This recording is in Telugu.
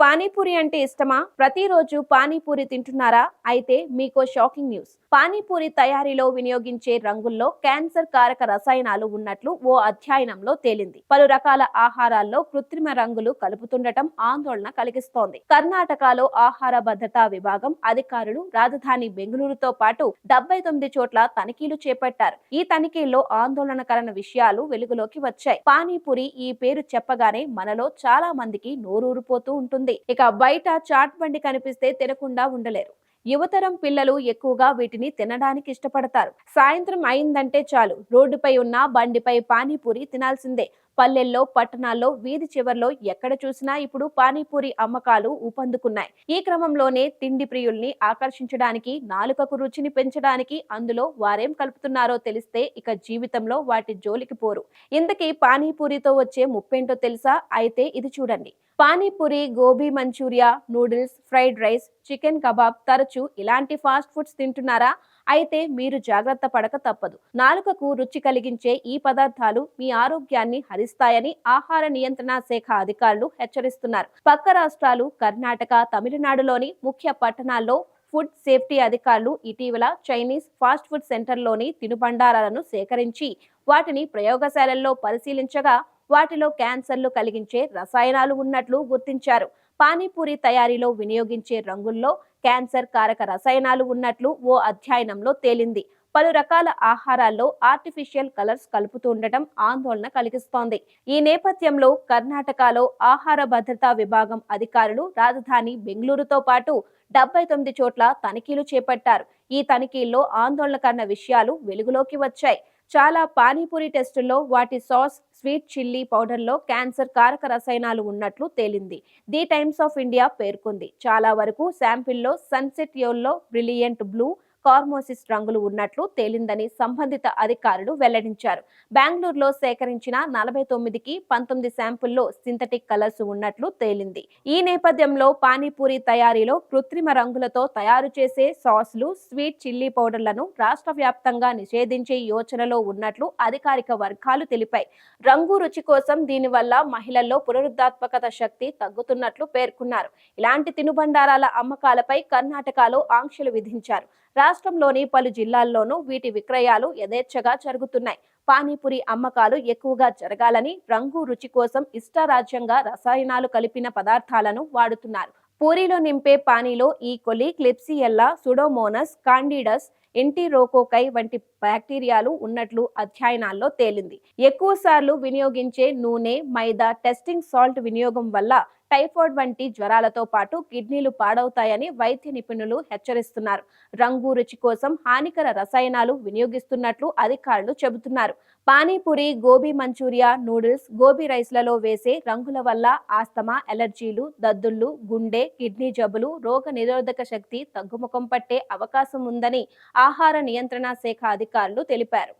పానీపూరి అంటే ఇష్టమా? ప్రతిరోజు పానీపూరి తింటున్నారా? అయితే మీకో షాకింగ్ న్యూస్. పానీపూరి తయారీలో వినియోగించే రంగుల్లో క్యాన్సర్ కారక రసాయనాలు ఉన్నట్లు ఓ అధ్యయనంలో తేలింది. పలు రకాల ఆహారాల్లో కృత్రిమ రంగులు కలుపుతుండటం ఆందోళన కలిగిస్తోంది. కర్ణాటకలో ఆహార భద్రతా విభాగం అధికారులు రాజధాని బెంగళూరుతో పాటు డెబ్బై తొమ్మిది చోట్ల తనిఖీలు చేపట్టారు. ఈ తనిఖీల్లో ఆందోళనకరణ విషయాలు వెలుగులోకి వచ్చాయి. పానీపూరి ఈ పేరు చెప్పగానే మనలో చాలా మందికి నోరూరిపోతూ ఉంటుంది. ఇక బయట చాట్ బండి కనిపిస్తే తినకుండా ఉండలేరు. యువతరం పిల్లలు ఎక్కువగా వీటిని తినడానికి ఇష్టపడతారు. సాయంత్రం అయిందంటే చాలు. రోడ్డుపై ఉన్న బండిపై పానీపూరి తినాల్సిందే. పల్లెల్లో పట్టణాల్లో వీధి చివర్లో ఎక్కడ చూసినా ఇప్పుడు పానీపూరి అమ్మకాలు ఊపందుకున్నాయి. ఈ క్రమంలోనే తిండి ప్రియుల్ని ఆకర్షించడానికి నాలుకకు రుచిని పెంచడానికి అందులో వారేం కలుపుతున్నారో తెలిస్తే ఇక జీవితంలో వాటి జోలికి పోరు. ఇంతకీ పానీపూరితో వచ్చే ముప్పేంటో తెలుసా? అయితే ఇది చూడండి. Panipuri gobi manchuria noodles fried rice chicken kebab తరచూ ఇలాంటి ఫాస్ట్ ఫుడ్స్ తింటున్నారా? అయితే మీరు జాగ్రత్త పడక తప్పదు. నాలుకకు రుచి కలిగించే ఈ పదార్థాలు మీ ఆరోగ్యాన్ని హరిస్తాయని ఆహార నియంత్రణ శాఖ అధికారులు హెచ్చరిస్తున్నారు. పక్క రాష్ట్రాలు కర్ణాటక తమిళనాడులోని ముఖ్య పట్టణాల్లో ఫుడ్ సేఫ్టీ అధికారులు ఇటీవల చైనీస్ ఫాస్ట్ ఫుడ్ సెంటర్లోని తినుబండారాలను సేకరించి వాటిని ప్రయోగశాలల్లో పరిశీలించగా వాటిలో క్యాన్సర్లు కలిగించే రసాయనాలు ఉన్నట్లు గుర్తించారు. పానీపూరి తయారీలో వినియోగించే రంగుల్లో క్యాన్సర్ కారక రసాయనాలు ఉన్నట్లు ఓ అధ్యయనంలో తేలింది. పలు రకాల ఆహారాల్లో ఆర్టిఫిషియల్ కలర్స్ కలుపుతూ ఉండటం ఆందోళన కలిగిస్తోంది. ఈ నేపథ్యంలో కర్ణాటకలో ఆహార భద్రతా విభాగం అధికారులు రాజధాని బెంగళూరుతో పాటు డెబ్బై తొమ్మిది చోట్ల తనిఖీలు చేపట్టారు. ఈ తనిఖీల్లో ఆందోళనకరణ విషయాలు వెలుగులోకి వచ్చాయి. చాలా పానీపూరి టెస్టుల్లో వాటి సాస్ స్వీట్ చిల్లీ పౌడర్లో క్యాన్సర్ కారక రసాయనాలు ఉన్నట్లు తేలింది. ది టైమ్స్ ఆఫ్ ఇండియా పేర్కొంది. చాలా వరకు శాంపిల్లో sunset yellow brilliant blue carmoisine రంగులు ఉన్నట్లు తేలిందని సంబంధిత అధికారులు వెల్లడించారు. బెంగళూరులో సేకరించిన నలభై తొమ్మిదికి పంతొమ్మిది శాంపుల్లో సింథటిక్ కలర్స్ ఉన్నట్లు తేలింది. ఈ నేపథ్యంలో పానీపూరి తయారీలో కృత్రిమ రంగులతో తయారు చేసే సాస్లు స్వీట్ చిల్లీ పౌడర్లను రాష్ట్ర వ్యాప్తంగా నిషేధించే యోచనలో ఉన్నట్లు అధికారిక వర్గాలు తెలిపాయి. రంగు రుచి కోసం దీనివల్ల మహిళల్లో పునరుద్ధాత్మకత శక్తి తగ్గుతున్నట్లు పేర్కొన్నారు. ఇలాంటి తినుబండారాల అమ్మకాలపై కర్ణాటకలో ఆంక్షలు విధించారు. రాష్ట్రంలోని పలు జిల్లాల్లోనూ వీటి విక్రయాలు యథేచ్ఛగా జరుగుతున్నాయి. పానీపూరి అమ్మకాలు ఎక్కువగా జరగాలని రంగు రుచి కోసం ఇష్టారాజ్యంగా రసాయనాలు కలిపిన పదార్థాలను వాడుతున్నారు. పూరిలో నింపే పానీలో ఈ కొలి క్లిప్సియల్లా సుడోమోనస్ కాండిడస్ ఎంటీరోకోకై వంటి బ్యాక్టీరియాలు ఉన్నట్లు అధ్యయనాల్లో తేలింది. ఎక్కువ సార్లు వినియోగించే నూనె మైదా టెస్టింగ్ సాల్ట్ వినియోగం వల్ల టైఫాయిడ్ వంటి జ్వరాలతో పాటు కిడ్నీలు పాడవుతాయని వైద్య నిపుణులు హెచ్చరిస్తున్నారు. రంగు రుచి కోసం హానికర రసాయనాలు వినియోగిస్తున్నట్లు అధికారులు చెబుతున్నారు. పానీపూరి గోబీ మంచూరియా నూడిల్స్ గోబీ రైస్లలో వేసే రంగుల వల్ల ఆస్తమా ఎలర్జీలు దద్దుళ్ళు గుండె కిడ్నీ జబ్బులు రోగ నిరోధక శక్తి తగ్గుముఖం పట్టే అవకాశం ఉందని ఆహార నియంత్రణ శాఖ అధికారులు తెలిపారు.